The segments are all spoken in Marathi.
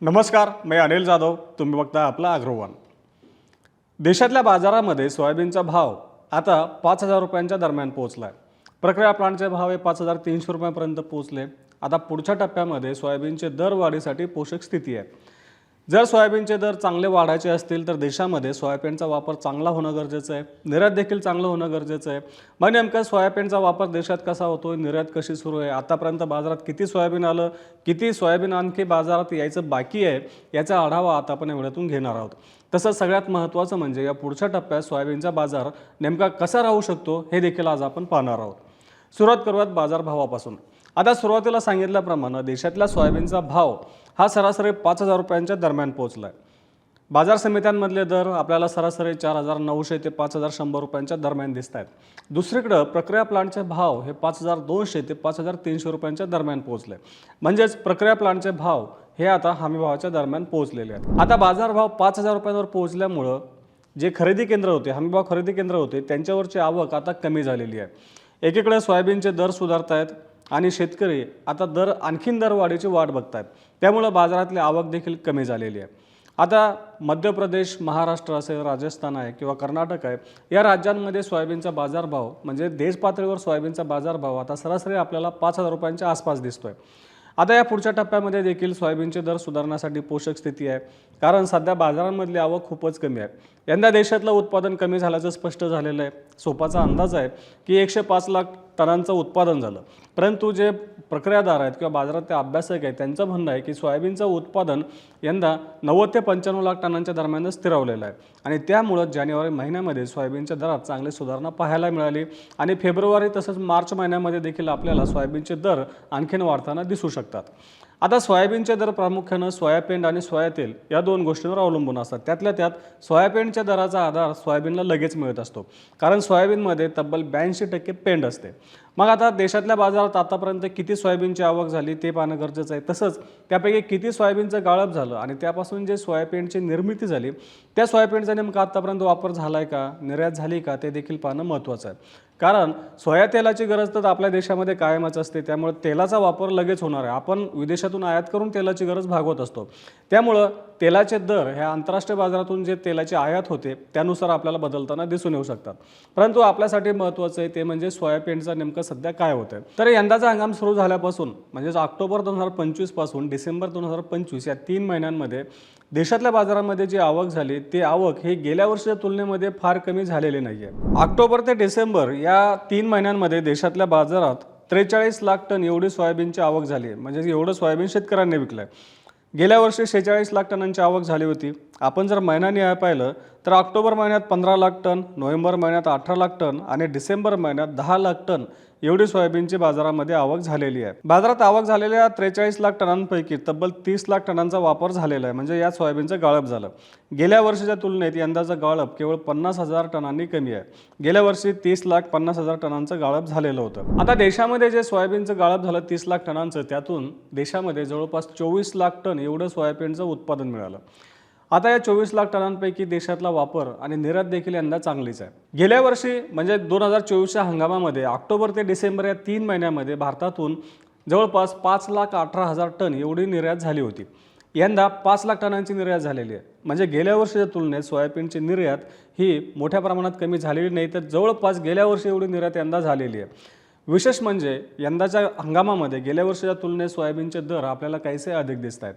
नमस्कार मी अनिल जाधव. तुम्ही बघता आपला अग्रवान. देशातल्या बाजारामध्ये सोयाबीनचा भाव आता पाच हजार रुपयांच्या दरम्यान पोहोचला आहे प्रक्रिया प्लांटचे भाव हे पाच हजार तीनशे रुपयांपर्यंत पोहोचले. आता पुढच्या टप्प्यामध्ये सोयाबीनचे दर वाढीसाठी पोषक स्थिती आहे. जर सोयाबीनचे दर चांगले वाढायचे असतील तर देशामध्ये सोयाबीनचा वापर चांगला होणं गरजेचं आहे. निर्यात देखील चांगलं होणं गरजेचं आहे. मग नेमकं सोयाबीनचा वापर देशात कसा होतो निर्यात कशी सुरू आहे आतापर्यंत बाजारात किती सोयाबीन आलं किती सोयाबीन आणखी बाजारात यायचं बाकी आहे याचा आढावा आता आपण एवढ्यातून घेणार आहोत. तसंच सगळ्यात महत्त्वाचं म्हणजे या पुढच्या टप्प्यात सोयाबीनचा बाजार नेमका कसा राहू शकतो हे देखील आज आपण पाहणार आहोत. सुरुवात करूयात बाजारभावापासून. आता सुरुवातीला सांगितल्याप्रमाणे देशातल्या सोयाबीनचा भाव हा सरासरी पाच हजार रुपयांच्या दरम्यान पोहोचला आहे बाजार समित्यांमधले दर आपल्याला सरासरी चार हजार नऊशे ते पाच हजार शंभर रुपयांच्या दरम्यान दिसत आहेत दुसरीकडं प्रक्रिया प्लांटचे भाव हे पाच हजार दोनशे ते पाच हजार तीनशे रुपयांच्या दरम्यान पोहोचले. म्हणजेच प्रक्रिया प्लांटचे भाव हे आता हमीभावाच्या दरम्यान पोहोचलेले आहेत. आता बाजारभाव पाच हजार रुपयांवर पोहोचल्यामुळं जे खरेदी केंद्र होते हमीभाव खरेदी केंद्र होते त्यांच्यावरची आवक आता कमी झालेली आहे. एकीकडे सोयाबीनचे दर सुधारत आहेत आणि शेतकरी आता दर आणखीन दरवाढीची वाट आहेत त्यामुळं बाजारातली आवक देखील कमी झालेली आहे. आता मध्य प्रदेश महाराष्ट्र असेल राजस्थान आहे किंवा कर्नाटक आहे या राज्यांमध्ये सोयाबीनचा बाजारभाव म्हणजे देशपातळीवर सोयाबीनचा बाजारभाव आता सरासरी आपल्याला पाच हजार रुपयांच्या आसपास दिसतोय. आता या पुढच्या टप्प्यामध्ये देखील सोयाबीनचे दर सुधारण्यासाठी पोषक स्थिती आहे. कारण सध्या बाजारांमधली आवक खूपच कमी आहे. यंदा देशातलं उत्पादन कमी झाल्याचं स्पष्ट झालेलं आहे. सोपाचा अंदाज आहे की एकशे पाच लाख टनांचं उत्पादन झालं. परंतु जे प्रक्रियादार आहेत किंवा बाजारात ते अभ्यासक आहेत त्यांचं म्हणणं आहे की सोयाबीनचं उत्पादन यंदा नव्वद ते पंच्याण्णव लाख टनांच्या दरम्यान स्थिरावलेलं आहे. आणि त्यामुळं जानेवारी महिन्यामध्ये सोयाबीनच्या दरात चांगली सुधारणा पाहायला मिळाली आणि फेब्रुवारी तसंच मार्च महिन्यामध्ये देखील आपल्याला सोयाबीनचे दर आणखीन वाढताना दिसू शकतात. आता सोयाबीनचे दर प्रामुख्यानं सोयापेंड आणि सोयातेल या दोन गोष्टींवर अवलंबून असतात. त्यातल्या त्यात सोयाबीनच्या दराचा आधार सोयाबीनला लगेच मिळत असतो. कारण सोयाबीनमध्ये तब्बल ब्याऐंशी टक्के पेंड असते. मग आता देशातल्या बाजारात आतापर्यंत किती सोयाबीनची आवक झाली ते पाहणं गरजेचं आहे. तसंच त्यापैकी किती सोयाबीनचं गाळप झालं आणि त्यापासून जे सोयाबीनची निर्मिती झाली त्या सोयाबीनचा नेमका आतापर्यंत वापर झाला आहे का निर्यात झाली का ते देखील पाहणं महत्त्वाचं आहे. कारण सोया तेलाची गरज तर आपल्या देशामध्ये कायमच असते त्यामुळे तेलाचा वापर लगेच होणार आहे. आपण विदेशातून आयात करून तेलाची गरज भागवत असतो. त्यामुळं तेलाचे दर ह्या आंतरराष्ट्रीय बाजारातून जे तेलाची आयात होते त्यानुसार आपल्याला बदलताना दिसून येऊ शकतात. परंतु आपल्यासाठी महत्त्वाचं आहे ते म्हणजे सोयाबीनचं नेमकं सध्या काय होतं तर यंदाचा हंगाम सुरू झाल्यापासून म्हणजेच ऑक्टोबर दोन हजार पंचवीसपासून डिसेंबर दोन हजार पंचवीस या तीन महिन्यांमध्ये देशातल्या बाजारामध्ये जी आवक झाली ती आवक ही गेल्या वर्षीच्या तुलनेमध्ये फार कमी झालेली नाही आहे ऑक्टोबर ते डिसेंबर या तीन महिन्यांमध्ये देशातल्या बाजारात त्रेचाळीस लाख टन एवढी सोयाबीनची आवक झाली म्हणजे एवढं सोयाबीन शेतकऱ्यांनी विकलं आहे गेल्या वर्षी शेहेचाळीस लाख टनांची आवक झाली होती. आपण जर महिन्याने पाहिलं तर ऑक्टोबर महिन्यात पंधरा लाख टन नोव्हेंबर महिन्यात अठरा लाख टन आणि डिसेंबर महिन्यात दहा लाख टन एवढी सोयाबीनची बाजारामध्ये आवक झालेली आहे. बाजारात आवक झालेल्या त्रेचाळीस लाख टनांपैकी तब्बल तीस लाख टनांचा वापर झालेला आहे. म्हणजे या सोयाबीनचं गाळप झालं. गेल्या वर्षीच्या तुलनेत यंदाचं गाळप केवळ पन्नास हजार टनांनी कमी आहे. गेल्या वर्षी तीस लाख पन्नास हजार टनांचं गाळप झालेलं होतं. आता देशामध्ये जे सोयाबीनचं गाळप झालं तीस लाख टनांचं त्यातून देशामध्ये जवळपास चोवीस लाख टन एवढं सोयाबीनचं उत्पादन मिळालं. आता या चोवीस लाख टनांपैकी देशातला वापर आणि निर्यात देखील यंदा चांगलीच आहे. गेल्या वर्षी म्हणजे दोन हजार चोवीसच्या हंगामामध्ये ऑक्टोबर ते डिसेंबर या तीन महिन्यामध्ये भारतातून जवळपास पाच लाख अठरा हजार टन एवढी निर्यात झाली होती. यंदा पाच लाख टनांची निर्यात झालेली आहे. म्हणजे गेल्या वर्षीच्या तुलनेत सोयाबीनची निर्यात ही मोठ्या प्रमाणात कमी झालेली नाही तर जवळपास गेल्या वर्षी एवढी निर्यात यंदा झालेली आहे. विशेष म्हणजे यंदाच्या हंगामामध्ये गेल्या वर्षीच्या तुलनेत सोयाबीनचे दर आपल्याला काहीसे अधिक दिसत आहेत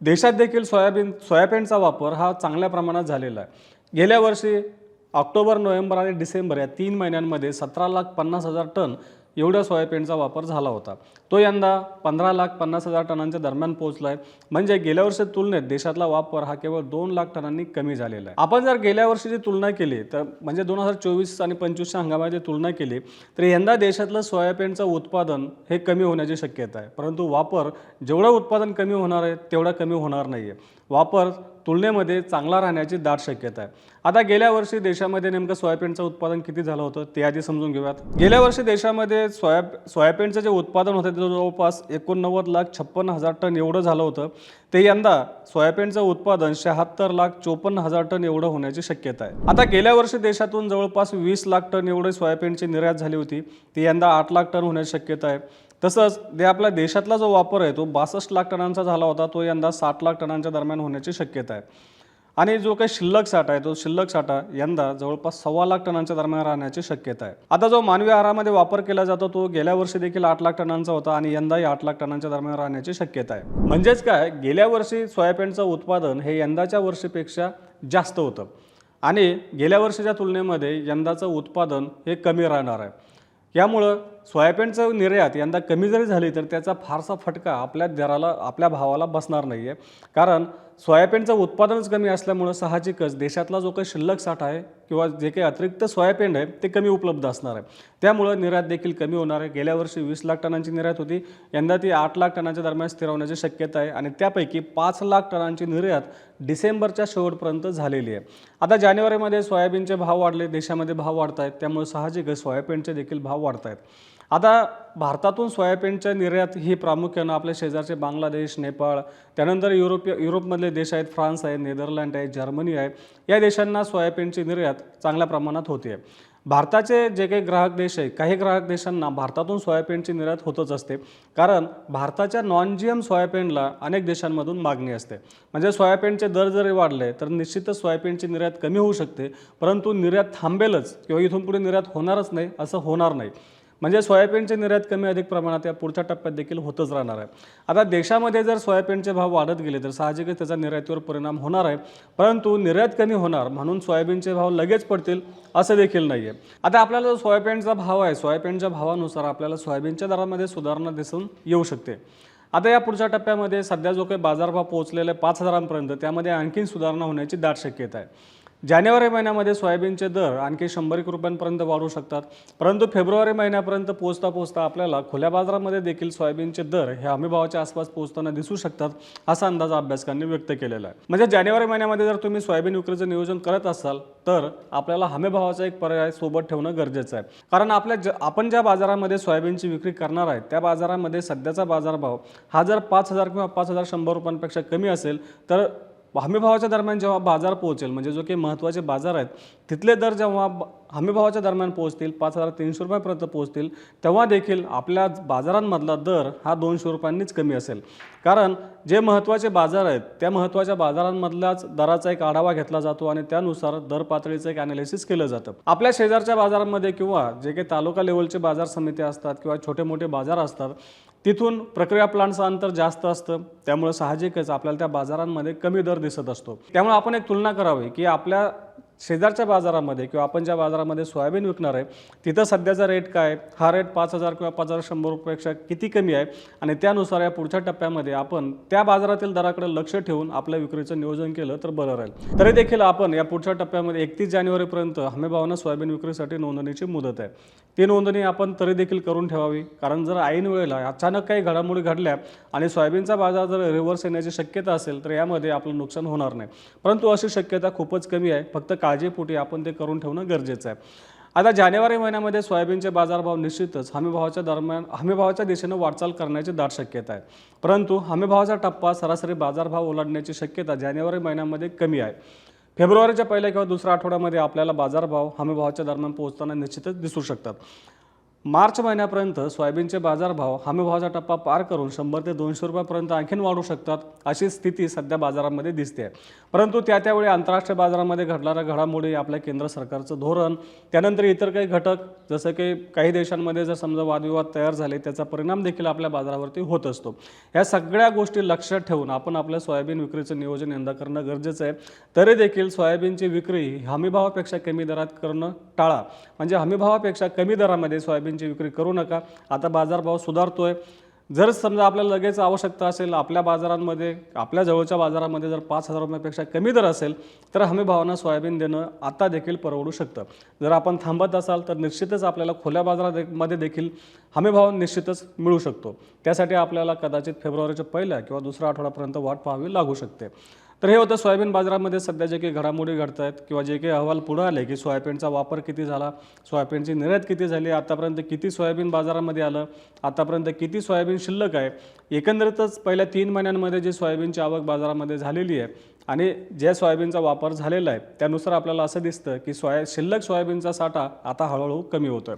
देशात देखील सोयाबीन सोयाबीनचा वापर हा चांगल्या प्रमाणात झालेला आहे. गेल्या वर्षी ऑक्टोबर नोव्हेंबर आणि डिसेंबर या तीन महिन्यांमध्ये सतरा लाख पन्नास हजार टन एवढा सोयाबीनचा वापर झाला होता. तो यंदा पंधरा लाख पन्नास हजार टनांच्या दरम्यान पोहोचला आहे म्हणजे गेल्या वर्षी तुलनेत देशातला वापर हा केवळ दोन लाख टनांनी कमी झालेला आहे. आपण जर गेल्या वर्षीची तुलना केली तर म्हणजे दोन हजार चोवीस आणि पंचवीसच्या हंगामाची तुलना केली तर यंदा देशातलं सोयाबीनचं उत्पादन हे कमी होण्याची शक्यता आहे. परंतु वापर जेवढं उत्पादन कमी होणार आहे तेवढा कमी होणार नाही आहे वापर तुलनेमध्ये चांगला राहण्याची दाट शक्यता आहे. आता गेल्या वर्षी देशामध्ये नेमकं सोयाबीनचं उत्पादन किती झालं होतं ते आधी समजून घेऊयात. गेल्या वर्षी देशामध्ये सोया सोयाबीनचं जे उत्पादन होतं ते जवळपास एकोणनव्वद लाख छप्पन्न हजार टन एवढं झालं होतं. ते यंदा सोयाबीनचं उत्पादन शहात्तर लाख चोपन्न हजार टन एवढं होण्याची शक्यता आहे. आता गेल्या वर्षी देशातून जवळपास वीस लाख टन एवढे सोयाबीनची निर्यात झाली होती. ती यंदा आठ लाख टन होण्याची शक्यता आहे. तसंच जे आपल्या देशातला जो वापर आहे तो बासष्ट लाख टनांचा झाला होता तो यंदा साठ लाख टनांच्या दरम्यान होण्याची शक्यता आहे. आणि जो काही शिल्लक साठा आहे तो शिल्लक साठा यंदा जवळपास सव्वा लाख टनांच्या दरम्यान राहण्याची शक्यता आहे. आता जो मानवी आहारामध्ये वापर केला जातो तो गेल्या वर्षी देखील आठ लाख टनांचा होता आणि यंदाही आठ लाख टनांच्या दरम्यान राहण्याची शक्यता आहे. म्हणजेच काय गेल्या वर्षी सोयाबीनचं उत्पादन हे यंदाच्या वर्षीपेक्षा जास्त होतं. आणि गेल्या वर्षीच्या तुलनेमध्ये यंदाचं उत्पादन हे कमी राहणार आहे. यामुळं सोयाबीनचं निर्यात यंदा कमी जरी झाली तर त्याचा फारसा फटका आपल्या दराला आपल्या भावाला बसणार नाही आहे कारण सोयाबीनचं उत्पादनच कमी असल्यामुळं साहजिकच देशातला जो काही शिल्लक साठा आहे किंवा जे काही अतिरिक्त सोयाबीन आहे ते कमी उपलब्ध असणार आहे. त्यामुळं निर्यात देखील कमी होणार आहे. गेल्या वर्षी वीस लाख टनांची निर्यात होती. यंदा ती आठ लाख टनांच्या दरम्यान स्थिर होण्याची शक्यता आहे आणि त्यापैकी पाच लाख टनांची निर्यात डिसेंबरच्या शेवटपर्यंत झालेली आहे. आता जानेवारीमध्ये सोयाबीनचे भाव वाढले देशामध्ये भाव वाढत आहेत त्यामुळे साहजिकच सोयाबीनचे देखील भाव वाढत आहेत आता भारतातून सोयाबीनच्या निर्यात ही प्रामुख्यानं आपल्या शेजारचे बांगलादेश नेपाळ त्यानंतर युरोपीय युरोपमधले देश आहेत फ्रान्स आहे नेदरलँड आहे जर्मनी आहे. या देशांना सोयाबीनची निर्यात चांगल्या प्रमाणात होते आहे भारताचे जे काही ग्राहक देश आहे काही ग्राहक देशांना भारतातून सोयाबीनची निर्यात होतच असते. कारण भारताच्या नॉन जी एम सोयाबीनला अनेक देशांमधून मागणी असते. म्हणजे सोयाबीनचे दर जरी वाढले तर निश्चितच सोयाबीनची निर्यात कमी होऊ शकते. परंतु निर्यात थांबेलच किंवा इथून पुढे निर्यात होणारच नाही असं होणार नाही. म्हणजे सोयाबीनची निर्यात कमी अधिक प्रमाणात या पुढच्या टप्प्यात देखील होतच राहणार आहे. आता देशामध्ये जर सोयाबीनचे भाव वाढत गेले तर साहजिकच त्याचा निर्यातीवर परिणाम होणार आहे. परंतु निर्यात कमी होणार म्हणून सोयाबीनचे भाव लगेच पडतील असं देखील नाही आहे आता आपल्याला जो सोयाबीनचा भाव आहे सोयाबीनच्या भावानुसार आपल्याला सोयाबीनच्या दरामध्ये सुधारणा दिसून येऊ शकते. आता या पुढच्या टप्प्यामध्ये सध्या जो काही बाजारभाव पोहोचलेला आहे पाच हजारांपर्यंत त्यामध्ये आणखीन सुधारणा होण्याची दाट शक्यता आहे. जानेवारी महिन्यामध्ये सोयाबीनचे दर आणखी शंभर एक रुपयांपर्यंत वाढू शकतात. परंतु फेब्रुवारी महिन्यापर्यंत पोहोचता पोहोचता आपल्याला खुल्या बाजारामध्ये देखील सोयाबीनचे दर हे हमीभावाच्या आसपास पोहोचताना दिसू शकतात असा अंदाज अभ्यासकांनी व्यक्त केलेला आहे. म्हणजे जानेवारी महिन्यामध्ये जर तुम्ही सोयाबीन विक्रीचं नियोजन करत असाल तर आपल्याला हमीभावाचा एक पर्याय सोबत ठेवणं गरजेचं आहे. कारण आपल्या ज आपण ज्या बाजारामध्ये सोयाबीनची विक्री करणार आहे त्या बाजारामध्ये सध्याचा बाजारभाव हा जर पाच हजार किंवा पाच हजार शंभर रुपयांपेक्षा कमी असेल तर हमीभावाच्या दरम्यान जेव्हा बाजार पोहोचेल म्हणजे जो काही महत्त्वाचे बाजार आहेत तिथले दर जेव्हा हमीभावाच्या दरम्यान पोहोचतील पाच हजार तीनशे रुपयापर्यंत पोहोचतील तेव्हा देखील आपल्या बाजारांमधला दर हा दोनशे रुपयांनीच कमी असेल. कारण जे महत्त्वाचे बाजार आहेत त्या महत्त्वाच्या बाजारांमधल्याच दराचा एक आढावा घेतला जातो आणि त्यानुसार दर पातळीचं एक ॲनालिसिस केलं जातं. आपल्या शेजारच्या बाजारांमध्ये किंवा जे काही तालुका लेवलचे बाजार समिती असतात किंवा छोटे मोठे बाजार असतात तिथून प्रक्रिया प्लांटचं अंतर जास्त असतं. त्यामुळे साहजिकच आपल्याला त्या बाजारांमध्ये कमी दर दिसत असतो. त्यामुळे आपण एक तुलना करावी की आपल्या शेजारच्या बाजारामध्ये किंवा आपण ज्या बाजारामध्ये सोयाबीन विकणार आहे तिथं सध्याचा रेट काय? हा रेट पाच हजार किंवा पाच हजार शंभर रुपयापेक्षा किती कमी आहे? आणि त्यानुसार या पुढच्या टप्प्यामध्ये आपण त्या बाजारातील दराकडे लक्ष ठेवून आपल्या विक्रीचं नियोजन केलं तर बरं राहील. तरी देखील आपण या पुढच्या टप्प्यामध्ये एकतीस जानेवारीपर्यंत हमीभावानं सोयाबीन विक्रीसाठी नोंदणीची मुदत आहे. ती नोंदणी आपण तरी देखील करून ठेवावी कारण जर ऐन वेळेला अचानक काही घडामोडी घडल्या आणि सोयाबीनचा बाजार जर रिव्हर्स येण्याची शक्यता असेल तर यामध्ये आपलं नुकसान होणार नाही. परंतु अशी शक्यता खूपच कमी आहे. फक्त काळजीपोटी आपण ते करून ठेवणं गरजेचं आहे. आता जानेवारी महिन्यामध्ये सोयाबीनचे बाजारभाव निश्चितच हमीभावाच्या दरम्यान हमीभावाच्या दिशेनं वाटचाल करण्याची दाट शक्यता आहे. परंतु हमीभावाचा टप्पा सरासरी बाजारभाव ओलांडण्याची शक्यता जानेवारी महिन्यामध्ये कमी आहे. फेब्रुवारीच्या पहिल्या किंवा दुसऱ्या आठवड्यामध्ये आपल्याला बाजारभाव हमीभावाच्या दरम्यान पोहोचताना निश्चितच दिसू शकतात. मार्च महिन्यापर्यंत सोयाबीनचे बाजारभाव हमीभावाचा टप्पा पार करून शंभर ते दोनशे रुपयापर्यंत आणखीन वाढू शकतात अशी स्थिती सध्या बाजारामध्ये दिसते. आहे परंतु त्या त्यावेळी आंतरराष्ट्रीय बाजारामध्ये घडणाऱ्या घडामोडी आपल्या केंद्र सरकारचं धोरण त्यानंतर इतर काही घटक जसं की काही देशांमध्ये जर समजा वादविवाद तयार झाले त्याचा परिणाम देखील आपल्या बाजारावरती होत असतो. या सगळ्या गोष्टी लक्षात ठेवून आपण आपल्या सोयाबीन विक्रीचं नियोजन यंदा करणं गरजेचं आहे. तरी देखील सोयाबीनची विक्री ही हमीभावापेक्षा कमी दरात करणं टाळा. म्हणजे हमीभावापेक्षा कमी दरामध्ये सोयाबीन सोयाबीनची विक्री करू नका. आता बाजारभाव सुधारतो आहे जर समजा आपल्याला लगेच आवश्यकता असेल आपल्या बाजारांमध्ये आपल्या जवळच्या बाजारामध्ये जर पाच हजार रुपयापेक्षा कमी दर असेल तर हमी भावानं सोयाबीन देणं आता देखील परवडू शकतं. जर आपण थांबत असाल तर निश्चितच आपल्याला खुल्या बाजारामध्ये देखील हमी भाव निश्चितच मिळू शकतो. त्यासाठी आपल्याला कदाचित फेब्रुवारीच्या पहिल्या किंवा दुसऱ्या आठवड्यापर्यंत वाट पाहावी लागू शकते. तर हे होतं सोयाबीन बाजारामध्ये सध्या जे काही घडामोडी घडत आहेत किंवा जे काही अहवाल पुढे आले की सोयाबीनचा वापर किती झाला सोयाबीनची निर्यात किती झाली आतापर्यंत किती सोयाबीन बाजारामध्ये आलं आतापर्यंत किती सोयाबीन शिल्लक आहे एकंदरीतच पहिल्या तीन महिन्यांमध्ये जी सोयाबीनची आवक बाजारामध्ये झालेली आहे आणि ज्या सोयाबीनचा वापर झालेला आहे त्यानुसार आपल्याला असं दिसतं की सोया शिल्लक सोयाबीनचा साठा आता हळूहळू कमी होतोय.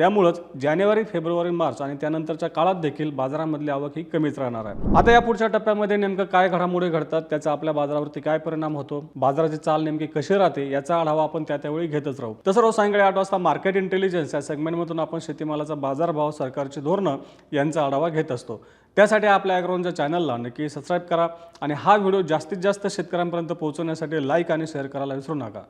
त्यामुळंच जानेवारी फेब्रुवारी मार्च आणि त्यानंतरच्या काळात देखील बाजारामधली आवक ही कमीच राहणार आहे. आता या पुढच्या टप्प्यामध्ये नेमकं काय घडामोडी घडतात त्याचा आपल्या बाजारावरती काय परिणाम होतो बाजाराची चाल नेमकी कशी राहते याचा आढावा आपण त्या त्यावेळी घेतच राहू. तसं रोज सायंकाळी आठ वाजता मार्केट इंटेलिजन्स या सेगमेंटमधून आपण शेतीमालाचा बाजारभाव सरकारची धोरणं यांचा आढावा घेत असतो. त्यासाठी आपल्या ॲग्रोनच्या चॅनलला नक्की सबस्क्राईब करा आणि हा व्हिडिओ जास्तीत जास्त शेतकऱ्यांपर्यंत पोहोचवण्यासाठी लाईक आणि शेअर करायला विसरू नका.